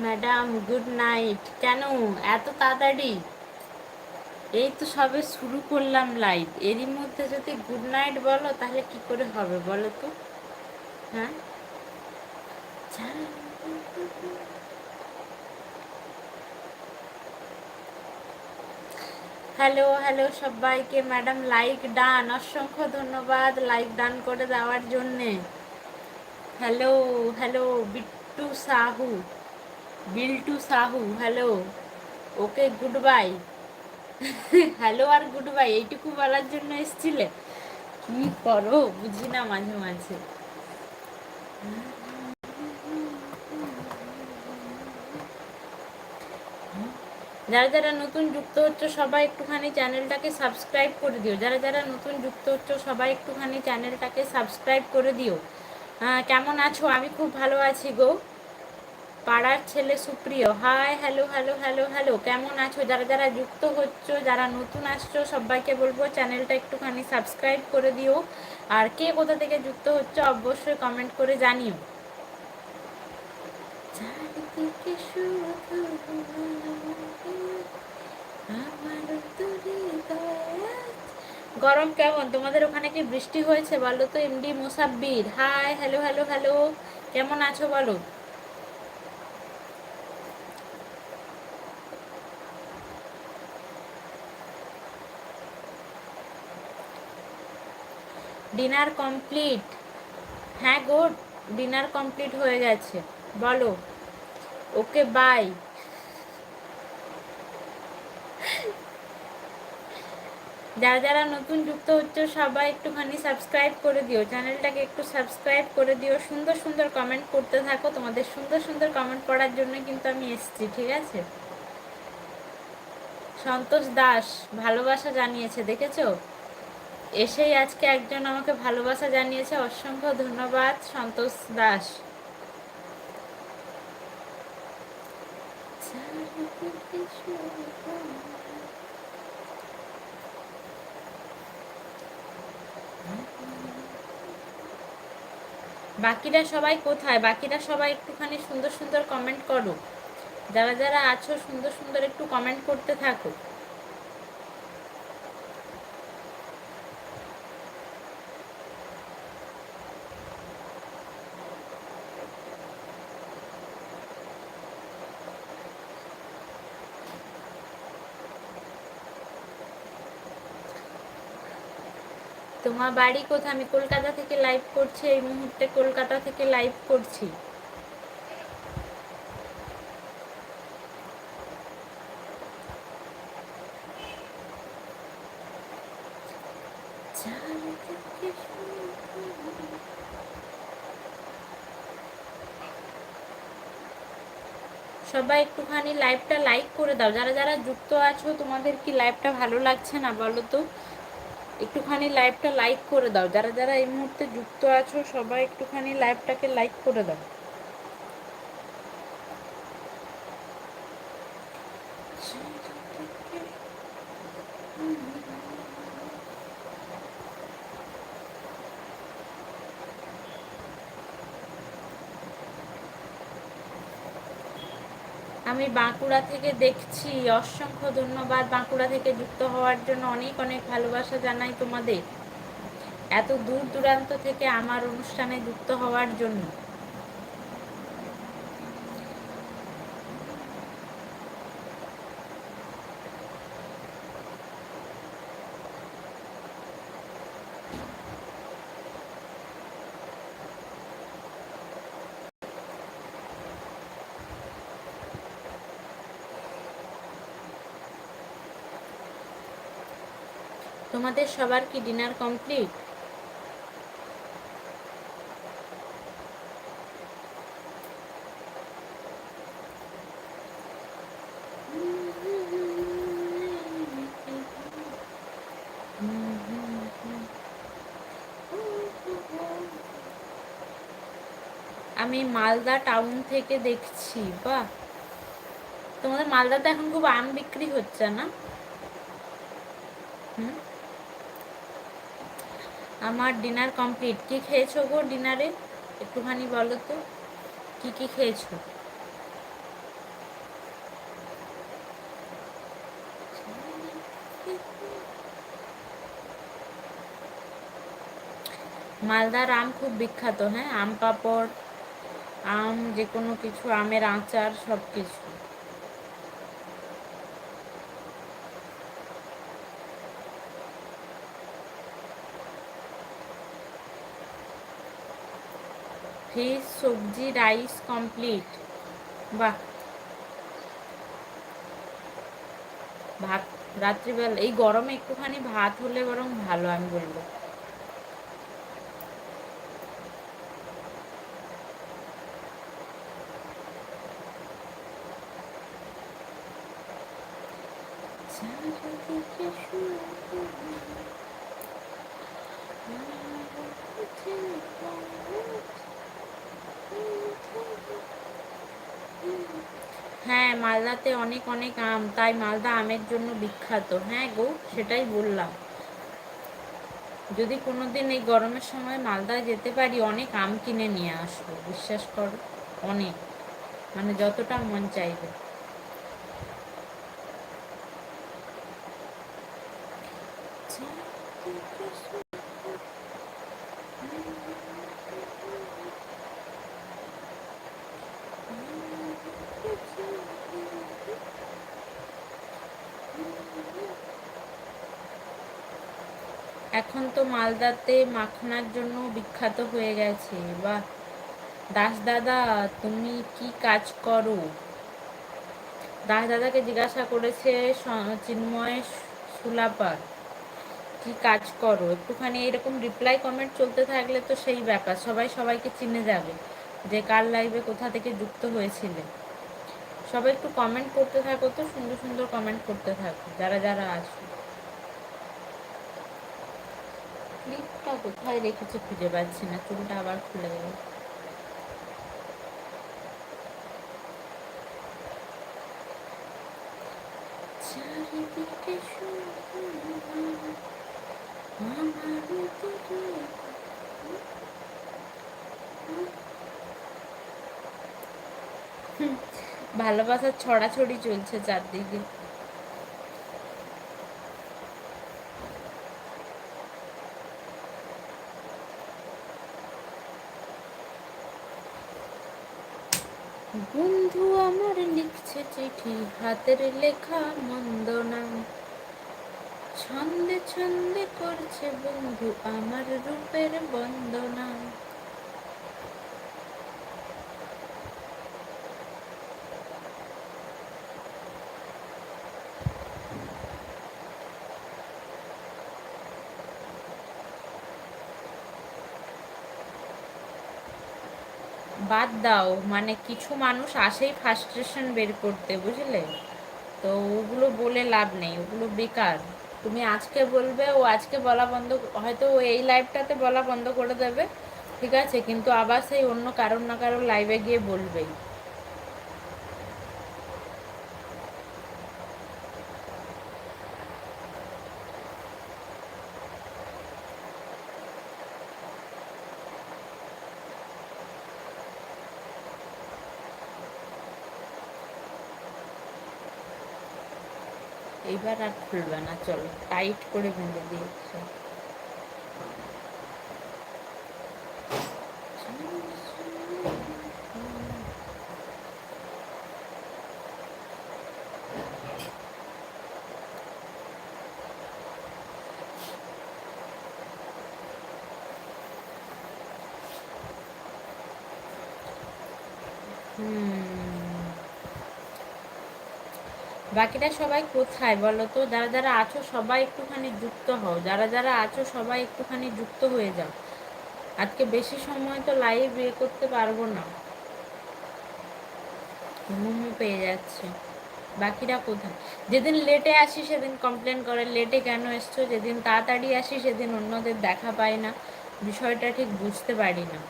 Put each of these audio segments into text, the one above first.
Madam good night কেন? এত তাড়াতাড়ি? এই তো সবে শুরু করলাম লাইভ এরই মধ্যে যদি গুড নাইট বলো, তাহলে কি করে হবে বলো তো? হ্যাঁ? হ্যালো হ্যালো সবাইকে। ম্যাডাম লাইক ডান অসংখ্য ধন্যবাদ লাইক ডান করে দেওয়ার জন্যে। Hello hello Bittu Sahu. Biltu, Sahu, hello. Okay good bye hello আর গুড বাই এইটুকু বলার জন্য এসছিলে? কি করো? বুঝি না মাঝে মাঝে। যারা যারা নতুন যুক্ত হচ্ছে সবাই একটুখানি চ্যানেলটাকে সাবস্ক্রাইব করে দিও। যারা যারা নতুন যুক্ত হচ্ছে সবাই একটুখানি চ্যানেলটাকে সাবস্ক্রাইব করে দিও। কেমন আছো? আমি খুব ভালো আছি গো। পাড়ার ছেলে Supriyo. Hi hello hello hello hello কেমন আছো? যারা যারা যুক্ত হচ্ছ, যারা নতুন আসছো, সবাইকে বলব চ্যানেলটা একটুখানি সাবস্ক্রাইব করে দিও। আর কে কোথা থেকে যুক্ত হচ্ছে, অবশ্যই কমেন্ট করে জানিও। গরম কেমন? তোমাদের ওখানে কি বৃষ্টি হয়েছে বলো তো MD Musabbir? Hi hello hello hello কেমন আছো বলো? ডিনার কমপ্লিট হ্যাঁ গো ডিনার কমপ্লিট হয়ে গেছে। বলো। ওকে বাই যারা যারা নতুন যুক্ত হচ্ছে, সবাই একটুখানি সাবস্ক্রাইব করে দিও। চ্যানেলটাকে একটু সাবস্ক্রাইব করে দিও। সুন্দর সুন্দর কমেন্ট করতে থাকো। তোমাদের সুন্দর সুন্দর কমেন্ট পড়ার জন্য কিন্তু আমি এসছি, ঠিক আছে? সন্তোষ দাস, ভালোবাসা জানিয়েছে, দেখেছ? এসেই আজকে একজন আমাকে ভালোবাসা জানিয়েছে। অসংখ্য ধন্যবাদ, সন্তোষ দাস। বাকিরা সবাই কোথায়? বাকিরা সবাই একটুখানি সুন্দর সুন্দর কমেন্ট করো। যারা যারা আছো, সুন্দর সুন্দর একটু কমেন্ট করতে থাকো। তোমার বাড়ি কোথায়? আমি কলকাতা থেকে লাইভ করছি, এই মুহূর্তে কলকাতা থেকে লাইভ করছি। সবাই একটুখানি লাইভটা লাইক করে দাও। যারা যারা যুক্ত আছো, তোমাদের কি লাইভটা ভালো লাগছে না বলো তো? একটুখানি লাইভটা লাইক করে দাও। যারা যারা এই মুহূর্তে যুক্ত আছো, সবাই একটুখানি লাইভটাকে লাইক করে দাও। আমি বাঁকুড়া থেকে দেখছি। অসংখ্য ধন্যবাদ বাঁকুড়া থেকে যুক্ত হওয়ার জন্য। অনেক অনেক ভালোবাসা জানাই তোমাদের। এত দূর দূরান্ত থেকে আমার অনুষ্ঠানে যুক্ত হওয়ার জন্য। তোমাদের সবার কি ডিনার কমপ্লিট আমি মালদা টাউন থেকে দেখছি বা তোমাদের মালদাতে এখন খুব আম বিক্রি হচ্ছে না? আমার ডিনার কমপ্লিট কি খেয়েছো গো ডিনারে একটুখানি বলো তো, কি কি খেয়েছো? মালদার আম খুব বিখ্যাত হ্যাঁ? আম পাপড়, আম যে কোনো কিছু, আমের আচার সব কিছু ফিশ সবজি, রাইস কমপ্লিট। বাহ! ভাত, রাত্রিবেলা, এই গরমে একটুখানি ভাত হলে বরং ভালো, আমি বলব। চারিদিকে হ্যাঁ মালদাতে অনেক অনেক আম। তাই মালদা আমের জন্য বিখ্যাত। হ্যাঁ গো, সেটাই বললাম। যদি কোনোদিন এই গরমের সময় মালদায় যেতে পারি, অনেক আম কিনে নিয়ে আসব। বিশ্বাস করো, অনেক। মানে যতটা মন চাইবে। এখন তো মালদাতে মাখনার জন্য বিখ্যাত হয়ে গেছে। বা দাস দাদা, তুমি কি কাজ করো? দাস দাদাকে জিজ্ঞাসা করেছে চিন্ময় সুলাপার কি কাজ করো? একটুখানি এরকম রিপ্লাই কমেন্ট চলতে থাকলে তো সেই ব্যাপার, সবাই সবাইকে চিনে যাবে যে কার লাইভে কোথা থেকে যুক্ত হয়েছিলে। সবাই একটু কমেন্ট করতে থাকো তো, সুন্দর সুন্দর কমেন্ট করতে থাকো, যারা যারা আছো ক্লিপটা কোথায় রেখেছে খুঁজে পাচ্ছি না চুলটা আবার খুলে গেল। ভালোবাসার ছড়াছড়ি চলছে চারদিকে। বন্ধু আমার লিখছে চিঠি, হাতের লেখা মন্দ না। ছন্দে ছন্দে করছে বন্ধু আমার রূপের বন্দনা। বাদ দাও। মানে কিছু মানুষ আসেই ফার্স্ট্রেশন বের করতে, বুঝলে? তো ওগুলো বলে লাভ নেই, ওগুলো বেকার। তুমি আজকে বলবে, ও আজকে বলা বন্ধ, হয়তো ও এই লাইভটাতে বলা বন্ধ করে দেবে, ঠিক আছে? কিন্তু আবার সেই অন্য কারোর না কারোর লাইভে গিয়ে বলবেই। এইবার আর খুলবে না চলো টাইট করে বেঁধে দিয়েছে বাকিটা সবাই কোথায় বলো তো? যারা যারা আছো সবাই একটুখানি যুক্ত হও। যারা যারা আছো সবাই একটুখানি যুক্ত হয়ে যাও। আজকে বেশি সময় তো লাইভ ইয়ে করতে পারব না। ঘুমও পেয়ে যাচ্ছে। বাকিরা কোথায়? যেদিন লেটে আসি সেদিন কমপ্লেন করে লেটে কেন এসছো? যেদিন তাড়াতাড়ি আসি সেদিন অন্যদের দেখা পাই না। বিষয়টা ঠিক বুঝতে পারি না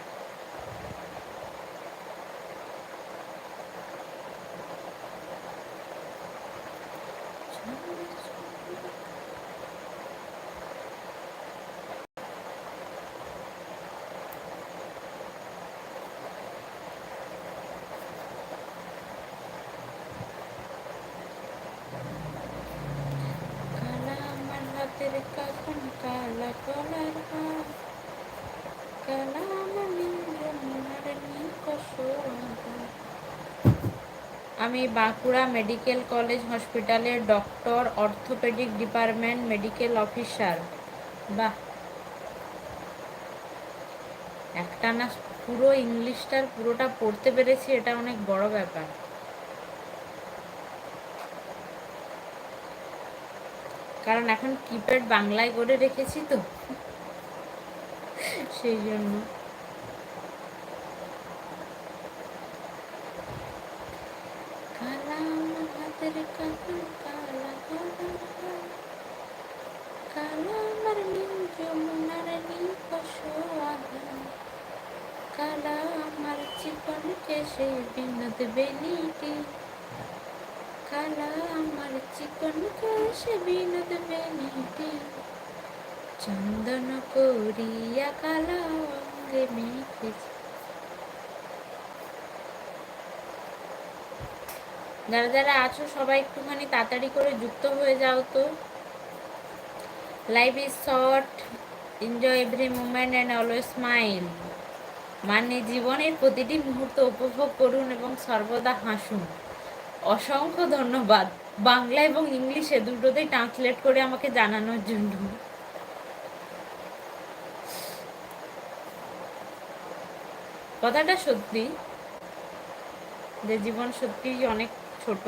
হাতের কাখন কালা কলার আমি বাঁকুড়া মেডিকেল কলেজ হসপিটালের doctor, orthopedic department medical officer. বাহ! একটা না পুরো ইংলিশটার পুরোটা পড়তে পেরেছি, এটা অনেক বড় ব্যাপার। কারণ এখন কিপ্যাড বাংলায় করে রেখেছি তো। সেই জন্য কালা আমার হাতের কাজল কালা আমার নীল যমুনার নীল পশোয়াহা কালা আমার চিকন কেশে বিনোদ বেনিটি কালা আমার চিকন কেশে বিনোদ বেনিটি চন্দন করিয়া কালা অঙ্গে মেখেছে। যারা যারা আছো সবাই একটুখানি তাড়াতাড়ি করে যুক্ত হয়ে যাও তো। Life is short enjoy every moment and always smile মানে জীবনের প্রতিটি মুহূর্ত উপভোগ করুন এবং সর্বদা হাসুন। অসংখ্য ধন্যবাদ। বাংলা এবং ইংলিশে দুটোতেই ট্রান্সলেট করে আমাকে জানানোর জন্য। কথাটা সত্যি, যে জীবন সত্যিই অনেক ছোট।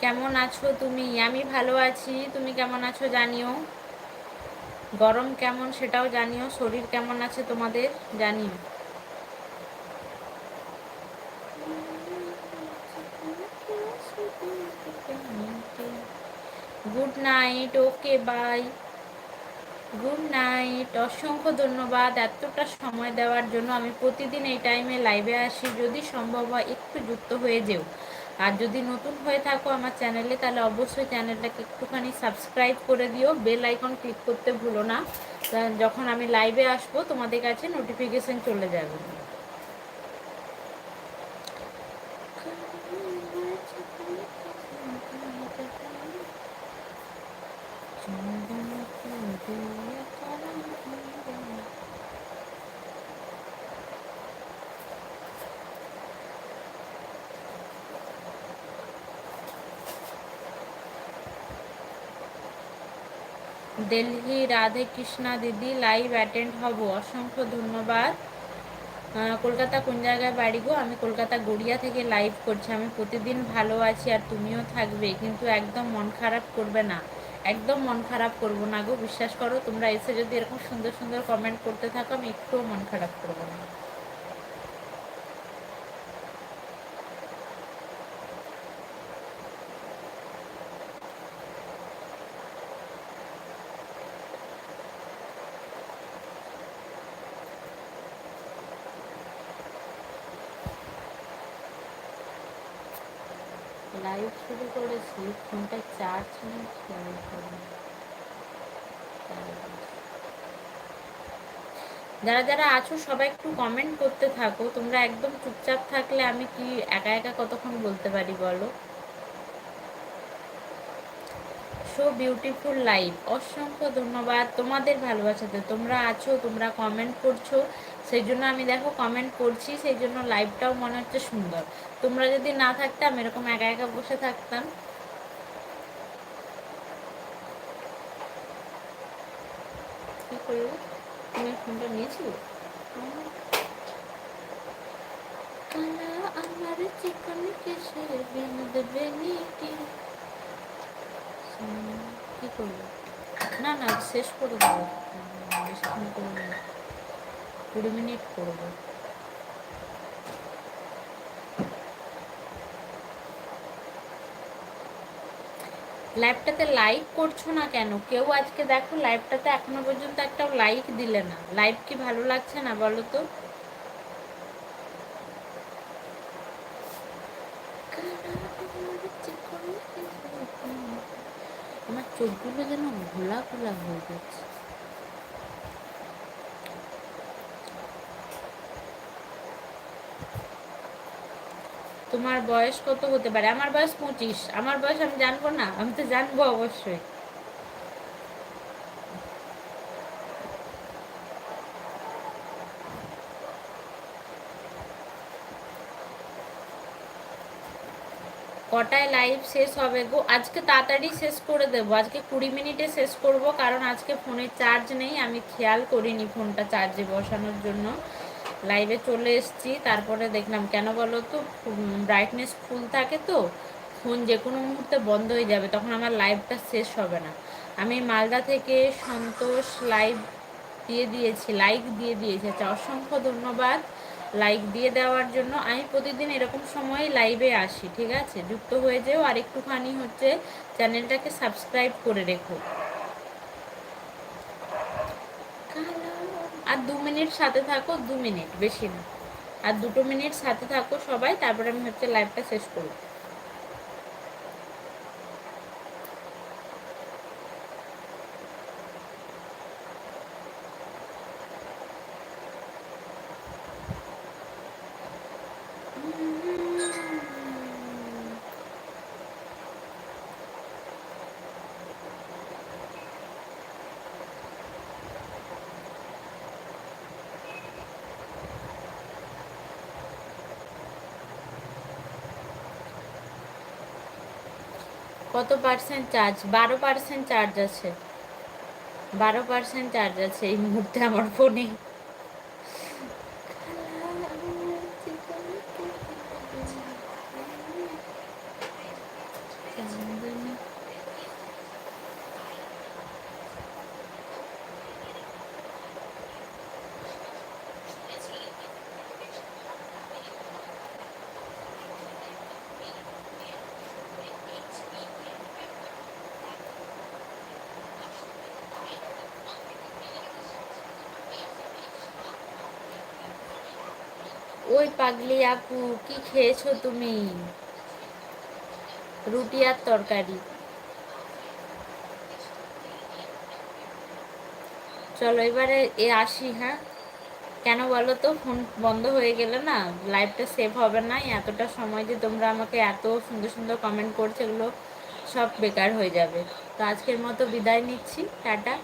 কেমন আছো তুমি? আমি ভালো আছি। তুমি কেমন আছো জানিও? গরম কেমন সেটাও জানিও। শরীর কেমন আছে তোমাদের? জানিও। Good night, okay, bye. Good night, অসংখ্য ধন্যবাদ এতটা সময় দেওয়ার জন্য। আমি প্রতিদিন এই টাইমে লাইভে আসি, যদি সম্ভব হয় একটু যুক্ত হয়ে যেও। আর যদি নতুন হয়ে থাকো আমার চ্যানেলে তাহলে অবশ্যই চ্যানেলটাকে একটুখানি সাবস্ক্রাইব করে দিও। বেল আইকন ক্লিক করতে ভুলো না। যখন আমি লাইভে আসব, তোমাদের কাছে নোটিফিকেশন চলে যাবে। দিল্লি, রাধে কৃষ্ণা দিদি লাইভ অ্যাটেন্ড হব। অসংখ্য ধন্যবাদ। কলকাতা কোন জায়গায় বাড়ি গো? আমি কলকাতা গড়িয়া থেকে লাইভ করছি। আমি প্রতিদিন ভালো আছি আর তুমিও থাকবে, কিন্তু একদম মন খারাপ করবে না। একদম মন খারাপ করব না গো, বিশ্বাস করো, তোমরা এসে যদি এরকম সুন্দর সুন্দর কমেন্ট করতে থাকো, আমি একটুও মন খারাপ করব না। লাইভ শুরু করেছি ফোনটা যারা যারা আছো, সবাই একটু কমেন্ট করতে থাকো। তোমরা একদম চুপচাপ থাকলে আমি কি একা একা কতক্ষণ বলতে পারি বলো? সো বিউটিফুল লাইফ অসংখ্য ধন্যবাদ তোমাদের ভালোবাসাতে। তোমরা আছো, তোমরা কমেন্ট করছ। সেই জন্য আমি দেখো কমেন্ট করছি সেই জন্য লাইভটাও মনে হচ্ছে সুন্দর। তোমরা যদি না থাকতাম, এরকম একা একা বসে থাকতাম। কি করব তুমি ফোনটা নিয়েছো আমার চিকন কেসে বিনোদ বেনিটি কি করব? না না শেষ করে দেবো। বেশিক্ষণ করব কুড়ি মিনিট করব লাইভটাতে লাইক করছ না কেন? কেউ আজকে দেখো লাইভটাতে এখনও পর্যন্ত একটাও লাইক দিলে না। লাইভ কি ভালো লাগছে না বলো তো? আমার চোখগুলো যেন ঘোলা ঘোলা হয়ে গেছে। তোমার বয়স কত হতে পারে? আমার বয়স পঁচিশ। আমার বয়স আমি জানব না, আমি তো জানব অবশ্যই। কটায় লাইভ শেষ হবে গো? আজকে তাড়াতাড়ি শেষ করে দেবো। আজকে কুড়ি মিনিটে শেষ করব, কারণ আজকে ফোনে চার্জ নেই। আমি খেয়াল করিনি ফোনটা চার্জে বসানোর জন্য। লাইভে চলে এসেছি। তারপরে দেখলাম, কেন বলো তো ব্রাইটনেস ফুল থাকে তো ফোন যে কোনো মুহূর্তে বন্ধ হয়ে যাবে, তখন আমার লাইভটা শেষ হবে না। আমি মালদা থেকে সন্তোষ লাইভ দিয়ে দিয়েছি লাইক দিয়ে দিয়েছি। আচ্ছা অসংখ্য ধন্যবাদ লাইক দিয়ে দেওয়ার জন্য। আমি প্রতিদিন এরকম সময় লাইভে আসি, ঠিক আছে? যুক্ত হয়ে যেও। আর একটুখানি হচ্ছে চ্যানেলটাকে সাবস্ক্রাইব করে রেখো আর দু মিনিট সাথে থাকো, দু মিনিট, বেশি না। আর দুটো মিনিট সাথে থাকো সবাই, তারপরে আমি হচ্ছে লাইভটা শেষ করব। কত পার্সেন্ট চার্জ বারো পার্সেন্ট চার্জ আছে। বারো পার্সেন্ট চার্জ আছে এই মুহূর্তে আমার ফোনে ওই পাগলি আপু, কি খেয়েছো তুমি? রুটি আর তরকারি। চলো এবারে এ আসি হ্যাঁ? কেন বলো তো, ফোন বন্ধ হয়ে গেলে না লাইভটা সেভ হবে না। এতটা সময় যে তোমরা আমাকে এত সুন্দর সুন্দর কমেন্ট করছ, এগুলো সব বেকার হয়ে যাবে। তো আজকের মতো বিদায় নিচ্ছি। টাটা।